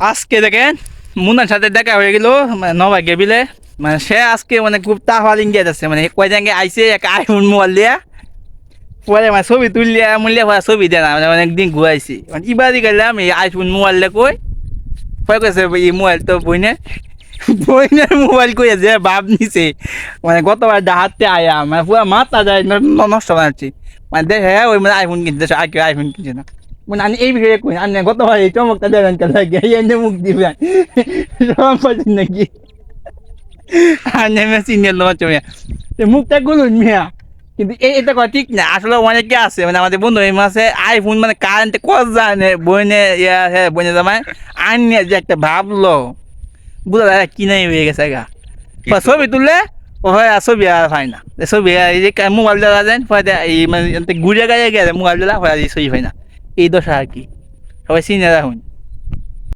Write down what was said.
আজকে দেখেন, মুন্নার সাথে দেখা হয়ে গেল মানে গেবিলে। মানে সে আজকে মানে খুব তাহওয়াল ইন্ডিয়া যাচ্ছে মানে কয় জায়গায় আইসে এক আইফোন মোবাইল দিয়া। পরে মানে ছবি তুললিয়া মুলিয়া পরে ছবি দেয় না মানে অনেকদিন ঘুরাইছি। মানে ইবাদি গেলাম এই আইফোন মোবাইল কই? পরে কইছে, এই মোবাইল তো বইনে বইনের মোবাইল কই যে বাপ নিছে। মানে গতবার ডাহাতে আয়া মানে পুরো মাথা যায় নষ্ট বানাচ্ছি। মানে দেখে, ওই মানে আইফোন কিনতে আইফোন কিনছে না। মানে আমি এই বিষয়ে কই আনে গতবার এই চমকটা দেবেন কেন এনে মুখ দিবেন সব পাচ্ছেন নাকি মেশিন নিয়ে লোক চমিয়া মুখটা গুলুন মিয়া কিন্তু এই এটা কথা ঠিক না আসলে অনেকে আছে মানে আমাদের বন্ধু এই মাসে আইফোন মানে কারেন্টে কত জানে বইনে ইয়া হ্যাঁ বইনে জামাই আনিয়ে যে একটা ভাবলো বুঝা যায় কিনাই হয়ে গেছে গা ছবি তুললে ও হয় ছবি আর হয় না ছবি এই যে মোবাইল দেওয়া যায় এই মানে ঘুরে গায়ে গেছে মোবাইল দেওয়া হয় ছবি হয় না এই দশা আর কি। সবাই চিনে রাখুন